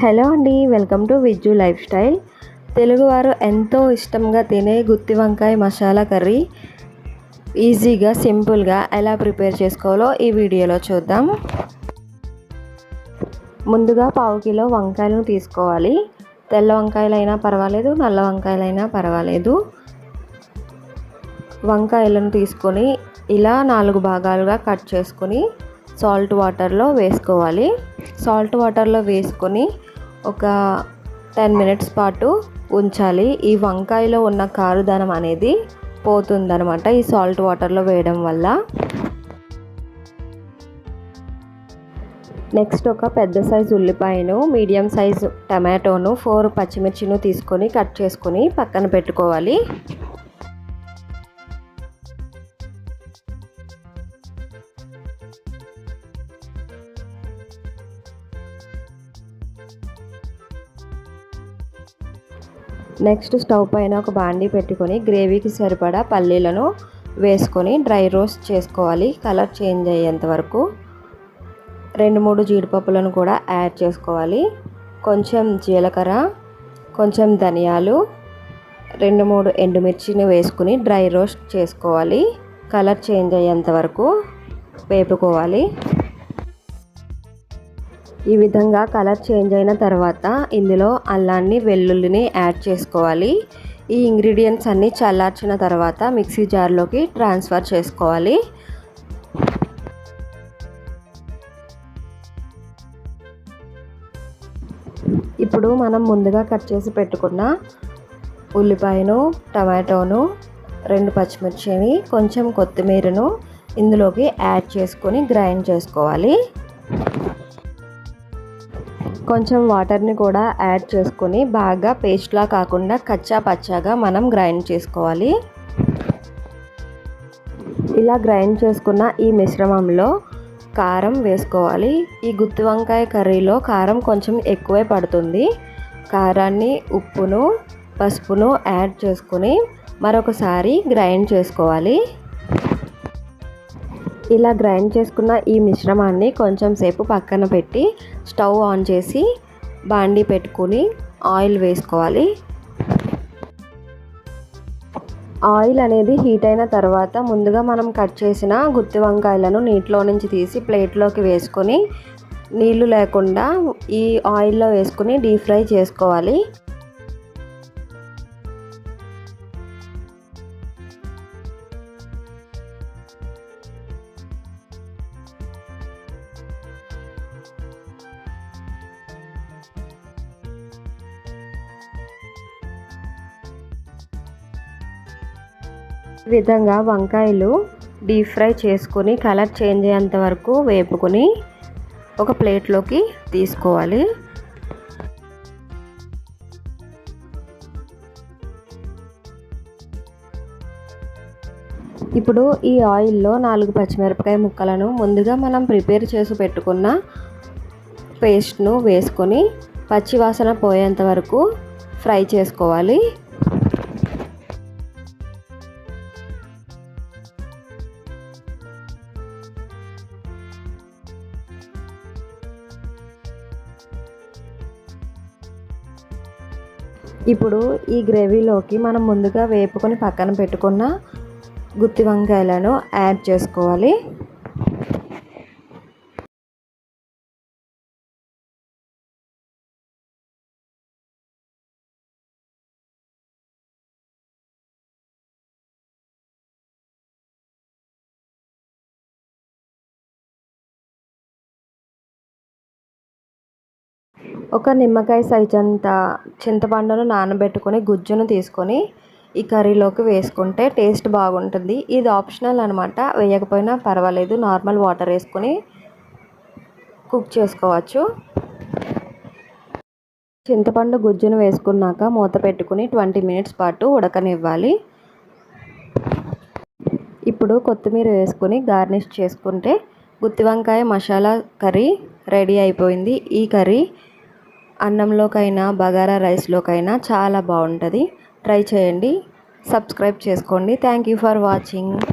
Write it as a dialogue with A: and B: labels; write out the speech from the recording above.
A: Hello అండి welcome to Vijju life style. తెలుగువారు ఎంతో ఇష్టంగా తినే గుత్తి వంకాయ మసాలా కర్రీ. ఈజీగా సింపుల్గా ఎలా ప్రిపేర్ చేసుకోవాలో ఈ వీడియోలో చూద్దాం. ముందుగా పావు కిలో వంకాయలను తీసుకోవాలి. తెల్ల వంకాయలైనా పర్వాలేదు నల్ల వంకాయలైనా పర్వాలేదు. వంకాయలను తీసుకొని ఇలా నాలుగు భాగాలుగా కట్ చేసుకొని సాల్ట్ వాటర్లో వేసుకోవాలి. సాల్ట్ వాటర్లో వేసుకొని ఒక టెన్ మినిట్స్ పాటు ఉంచాలి. ఈ వంకాయలో ఉన్న కారుదనం అనేది పోతుందనమాట ఈ సాల్ట్ వాటర్లో వేయడం వల్ల. నెక్స్ట్ ఒక పెద్ద సైజు ఉల్లిపాయను మీడియం సైజు టమాటోను ఫోర్ పచ్చిమిర్చిను తీసుకొని కట్ చేసుకొని పక్కన పెట్టుకోవాలి. నెక్స్ట్ స్టవ్ పైన ఒక బాండీ పెట్టుకొని గ్రేవీకి సరిపడా పల్లీలను వేసుకొని డ్రై రోస్ట్ చేసుకోవాలి. కలర్ చేంజ్ అయ్యేంత వరకు రెండు మూడు జీడిపప్పులను కూడా యాడ్ చేసుకోవాలి. కొంచెం జీలకర్ర కొంచెం ధనియాలు రెండు మూడు ఎండుమిర్చిని వేసుకుని డ్రై రోస్ట్ చేసుకోవాలి. కలర్ చేంజ్ అయ్యేంత వరకు వేపుకోవాలి. ఈ విధంగా కలర్ చేంజ్ అయిన తర్వాత ఇందులో అల్లాన్ని వెల్లుల్లిని యాడ్ చేసుకోవాలి. ఈ ఇంగ్రీడియంట్స్ అన్నీ చల్లార్చిన తర్వాత మిక్సీ జార్లోకి ట్రాన్స్ఫర్ చేసుకోవాలి. ఇప్పుడు మనం ముందుగా కట్ చేసి పెట్టుకున్న ఉల్లిపాయను టమాటోను రెండు పచ్చిమిర్చిని కొంచెం కొత్తిమీరను ఇందులోకి యాడ్ చేసుకొని గ్రైండ్ చేసుకోవాలి. కొంచెం వాటర్ని కూడా యాడ్ చేసుకొని బాగా పేస్ట్లా కాకుండా కచ్చా పచ్చాగా మనం గ్రైండ్ చేసుకోవాలి. ఇలా గ్రైండ్ చేసుకున్న ఈ మిశ్రమంలో కారం వేసుకోవాలి. ఈ గుత్తి వంకాయ కర్రీలో కారం కొంచెం ఎక్కువే పడుతుంది. కారాన్ని ఉప్పును పసుపును యాడ్ చేసుకొని మరొకసారి గ్రైండ్ చేసుకోవాలి. ఇలా గ్రైండ్ చేసుకున్న ఈ మిశ్రమాన్ని కొంచెం సేపు పక్కన పెట్టి స్టవ్ ఆన్ చేసి బాండీ పెట్టుకుని ఆయిల్ వేసుకోవాలి. ఆయిల్ అనేది హీట్ అయిన తర్వాత ముందుగా మనం కట్ చేసిన గుత్తి వంకాయలను నీటిలో నుంచి తీసి ప్లేట్లోకి వేసుకొని నీళ్ళు లేకుండా ఈ ఆయిల్లో వేసుకుని డీప్ ఫ్రై చేసుకోవాలి. ఈ విధంగా వంకాయలు డీప్ ఫ్రై చేసుకొని కలర్ చేంజ్ అయ్యేంత వరకు వేపుకొని ఒక ప్లేట్లోకి తీసుకోవాలి. ఇప్పుడు ఈ ఆయిల్లో నాలుగు పచ్చిమిరపకాయ ముక్కలను ముందుగా మనం ప్రిపేర్ చేసి పెట్టుకున్న పేస్ట్ను వేసుకొని పచ్చివాసన పోయేంత వరకు ఫ్రై చేసుకోవాలి. ఇప్పుడు ఈ గ్రేవీలోకి మనం ముందుగా వేపుకొని పక్కన పెట్టుకున్న గుత్తి వంకాయలను యాడ్ చేసుకోవాలి. ఒక నిమ్మకాయ సైజ్ అంత చింతపండును నానబెట్టుకొని గుజ్జును తీసుకొని ఈ కర్రీలోకి వేసుకుంటే టేస్ట్ బాగుంటుంది. ఇది ఆప్షనల్ అనమాట వేయకపోయినా పర్వాలేదు. నార్మల్ వాటర్ వేసుకొని కుక్ చేసుకోవచ్చు. చింతపండు గుజ్జును వేసుకున్నాక మూత పెట్టుకుని ట్వంటీ మినిట్స్ పాటు ఉడకనివ్వాలి. ఇప్పుడు కొత్తిమీర వేసుకొని గార్నిష్ చేసుకుంటే గుత్తి వంకాయ మసాలా కర్రీ రెడీ అయిపోయింది. ఈ కర్రీ అన్నంలోకైనా బగారా రైస్లోకైనా చాలా బాగుంటుంది. ట్రై చేయండి. సబ్స్క్రైబ్ చేసుకోండి. Thank you for watching